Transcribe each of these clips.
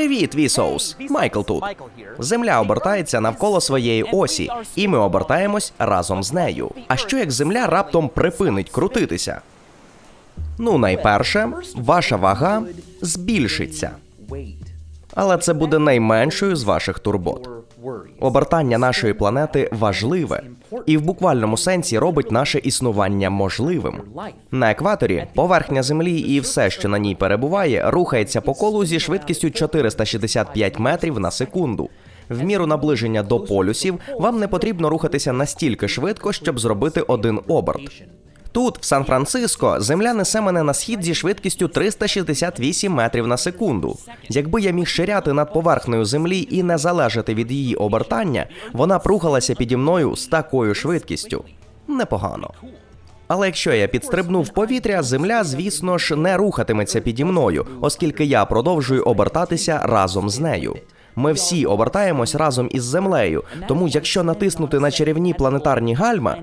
Привіт, Вісоус! Майкл тут. Земля обертається навколо своєї осі, і ми обертаємось разом з нею. А що як земля раптом припинить крутитися? Ну, найперше, ваша вага збільшиться, але це буде найменшою з ваших турбот. Обертання нашої планети важливе і в буквальному сенсі робить наше існування можливим. На екваторі поверхня Землі і все, що на ній перебуває, рухається по колу зі швидкістю 465 метрів на секунду. В міру наближення до полюсів вам не потрібно рухатися настільки швидко, щоб зробити один оберт. Тут, в Сан-Франциско, земля несе мене на схід зі швидкістю 368 метрів на секунду. Якби я міг ширяти над поверхнею землі і не залежати від її обертання, вона б рухалася піді мною з такою швидкістю. Непогано. Але якщо я підстрибну в повітря, земля, звісно ж, не рухатиметься піді мною, оскільки я продовжую обертатися разом з нею. Ми всі обертаємось разом із землею. Тому, якщо натиснути на чарівні планетарні гальма,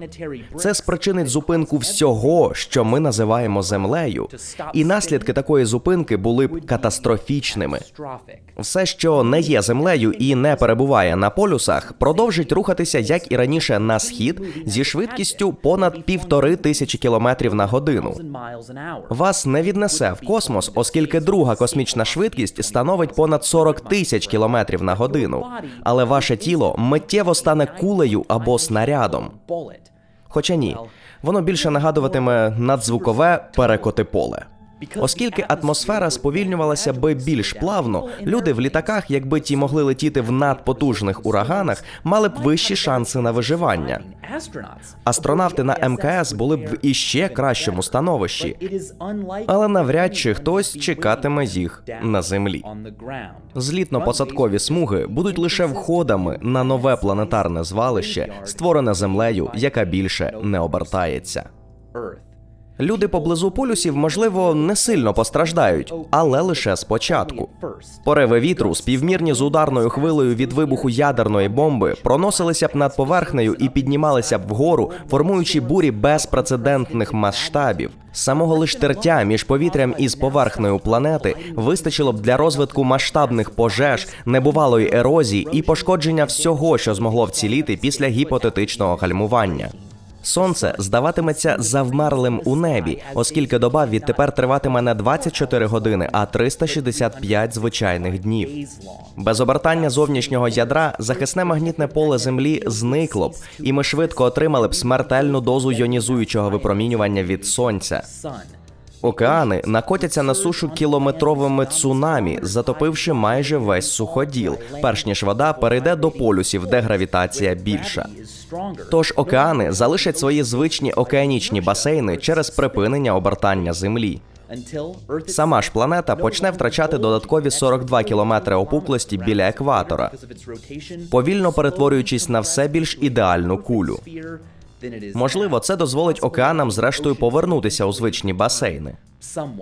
це спричинить зупинку всього, що ми називаємо землею. І наслідки такої зупинки були б катастрофічними. Все, що не є землею і не перебуває на полюсах, продовжить рухатися як і раніше на схід зі швидкістю понад півтори тисячі кілометрів на годину. Вас не віднесе в космос, оскільки друга космічна швидкість становить понад 40 тисяч кілометрів на годину. Але ваше тіло миттєво стане кулею або снарядом. Хоча ні, воно більше нагадуватиме надзвукове перекотиполе. Оскільки атмосфера сповільнювалася би більш плавно, люди в літаках, якби ті могли летіти в надпотужних ураганах, мали б вищі шанси на виживання. Астронавти на МКС були б в іще кращому становищі, але навряд чи хтось чекатиме їх на землі. Злітно-посадкові смуги будуть лише входами на нове планетарне звалище, створене землею, яка більше не обертається. Люди поблизу полюсів, можливо, не сильно постраждають, але лише спочатку. Пориви вітру, співмірні з ударною хвилею від вибуху ядерної бомби, проносилися б над поверхнею і піднімалися б вгору, формуючи бурі безпрецедентних масштабів. Самого лиш тертя між повітрям із поверхнею планети вистачило б для розвитку масштабних пожеж, небувалої ерозії і пошкодження всього, що змогло вціліти після гіпотетичного гальмування. Сонце здаватиметься завмерлим у небі, оскільки доба відтепер триватиме не 24 години, а 365 звичайних днів. Без обертання зовнішнього ядра захисне магнітне поле Землі зникло б, і ми швидко отримали б смертельну дозу йонізуючого випромінювання від сонця. Океани накотяться на сушу кілометровими цунамі, затопивши майже весь суходіл, перш ніж вода перейде до полюсів, де гравітація більша. Тож океани залишать свої звичні океанічні басейни через припинення обертання землі. Сама ж планета почне втрачати додаткові 42 кілометри опуклості біля екватора, повільно перетворюючись на все більш ідеальну кулю. Можливо, це дозволить океанам зрештою повернутися у звичні басейни.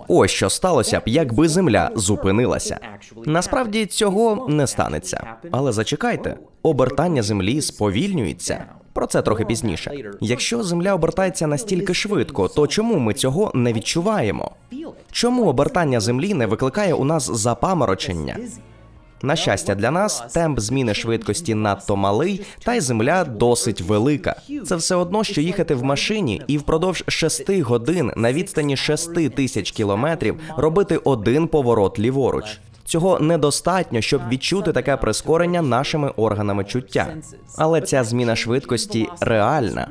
Ось що сталося б, якби земля зупинилася. Насправді цього не станеться. Але зачекайте, обертання землі сповільнюється. Про це трохи пізніше. Якщо земля обертається настільки швидко, то чому ми цього не відчуваємо? Чому обертання землі не викликає у нас запаморочення? На щастя, для нас темп зміни швидкості надто малий, та й земля досить велика. Це все одно, що їхати в машині і впродовж шести годин на відстані шести тисяч кілометрів робити один поворот ліворуч. Цього недостатньо, щоб відчути таке прискорення нашими органами чуття. Але ця зміна швидкості реальна,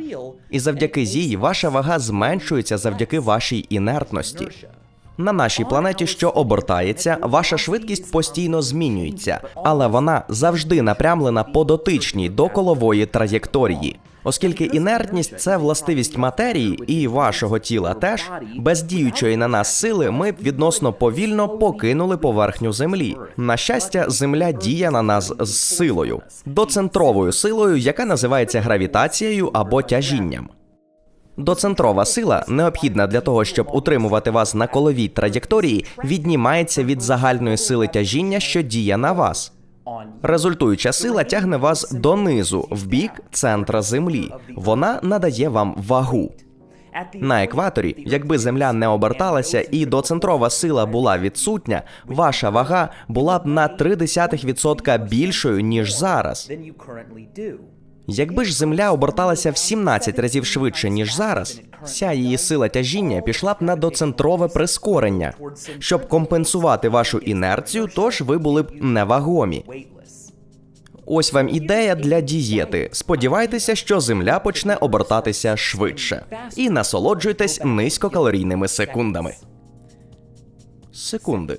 і завдяки їй ваша вага зменшується завдяки вашій інертності. На нашій планеті, що обертається, ваша швидкість постійно змінюється, але вона завжди напрямлена по дотичній до колової траєкторії. Оскільки інертність це властивість матерії і вашого тіла теж без діючої на нас сили, ми б відносно повільно покинули поверхню землі. На щастя, земля діє на нас з силою, доцентровою силою, яка називається гравітацією або тяжінням. Доцентрова сила, необхідна для того, щоб утримувати вас на коловій траєкторії, віднімається від загальної сили тяжіння, що діє на вас. Результуюча сила тягне вас донизу, в бік центра землі. Вона надає вам вагу. На екваторі, якби земля не оберталася і доцентрова сила була відсутня, ваша вага була б на 0,3% більшою ніж зараз. Якби ж земля оберталася в 17 разів швидше ніж зараз, вся її сила тяжіння пішла б на доцентрове прискорення, щоб компенсувати вашу інерцію, тож ви були б невагомі. Ось вам ідея для дієти. Сподівайтеся, що земля почне обертатися швидше. І насолоджуйтесь низькокалорійними секундами. Секунди.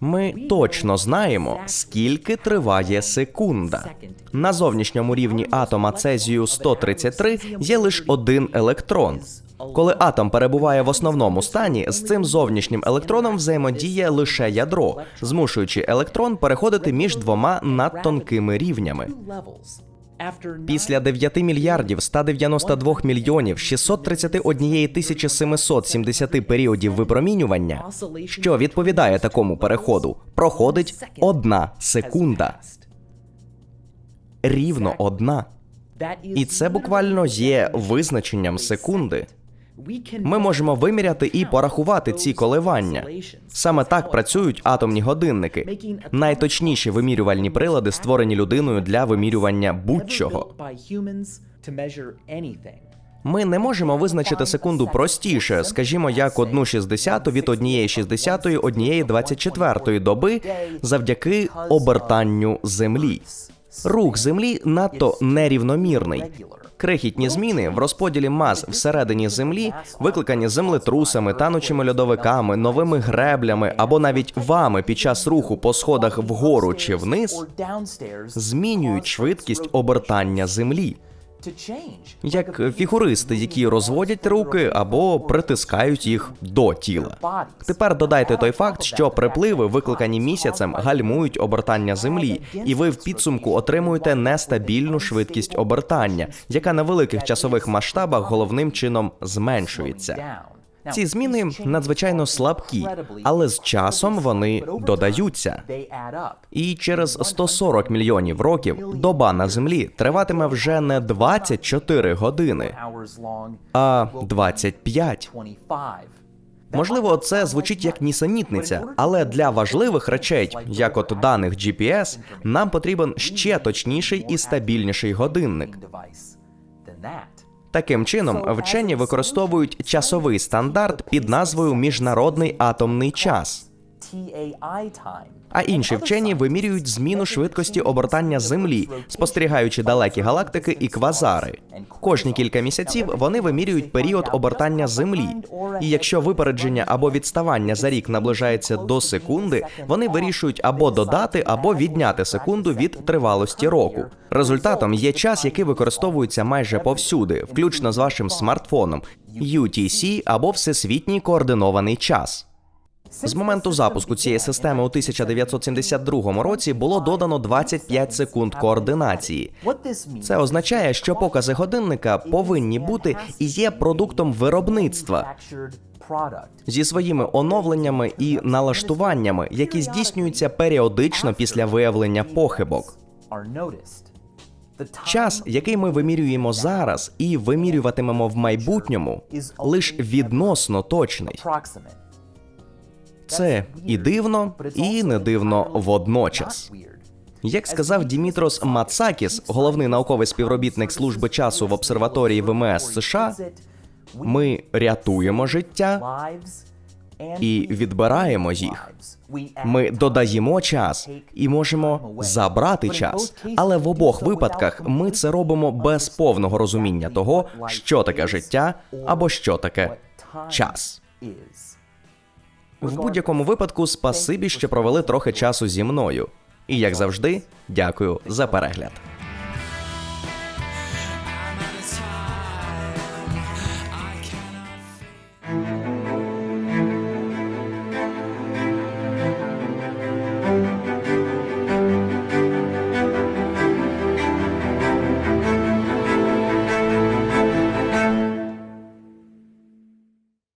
Ми точно знаємо, скільки триває секунда. На зовнішньому рівні атома цезію 133 є лише один електрон. Коли атом перебуває в основному стані, з цим зовнішнім електроном взаємодіє лише ядро, змушуючи електрон переходити між двома надтонкими рівнями. Після 9 мільярдів 192 мільйонів 631 тисячі 770 періодів випромінювання, що відповідає такому переходу, проходить одна секунда. Рівно одна. І це буквально є визначенням секунди. Ми можемо виміряти і порахувати ці коливання. Саме так працюють атомні годинники, найточніші вимірювальні прилади, створені людиною для вимірювання будь-чого. Ми не можемо визначити секунду простіше, скажімо, як одну шістдесяту від однієї шістдесятої однієї двадцять четвертої доби завдяки обертанню землі. Рух землі надто нерівномірний. Крихітні зміни в розподілі мас всередині землі, викликані землетрусами, танучими льодовиками, новими греблями або навіть вами під час руху по сходах вгору чи вниз, змінюють швидкість обертання землі. Як фігуристи, які розводять руки або притискають їх до тіла. Тепер додайте той факт, що припливи, викликані місяцем, гальмують обертання землі, і ви в підсумку отримуєте нестабільну швидкість обертання, яка на великих часових масштабах головним чином зменшується. Ці зміни надзвичайно слабкі, але з часом вони додаються. І через 140 мільйонів років доба на землі триватиме вже не 24 години, а 25. 25. Можливо, це звучить як нісенітниця, але для важливих речей, як от даних GPS, нам потрібен ще точніший і стабільніший годинник. Таким чином, вчені використовують часовий стандарт під назвою Міжнародний атомний час. А інші вчені вимірюють зміну швидкості обертання Землі, спостерігаючи далекі галактики і квазари. Кожні кілька місяців вони вимірюють період обертання Землі. І якщо випередження або відставання за рік наближається до секунди, вони вирішують або додати, або відняти секунду від тривалості року. Результатом є час, який використовується майже повсюди, включно з вашим смартфоном, UTC або всесвітній координований час. З моменту запуску цієї системи у 1972 році було додано 25 секунд координації. Це означає, що покази годинника повинні бути і є продуктом виробництва зі своїми оновленнями і налаштуваннями, які здійснюються періодично після виявлення похибок. Час, який ми вимірюємо зараз і вимірюватимемо в майбутньому, лише відносно точний. Це і дивно, і не дивно водночас. Як сказав Дімітрос Мацакіс, головний науковий співробітник служби часу в обсерваторії ВМС США, ми рятуємо життя і відбираємо їх. Ми додаємо час і можемо забрати час. Але в обох випадках ми це робимо без повного розуміння того, що таке життя або що таке час. В будь-якому випадку, спасибі, що провели трохи часу зі мною. І як завжди, дякую за перегляд.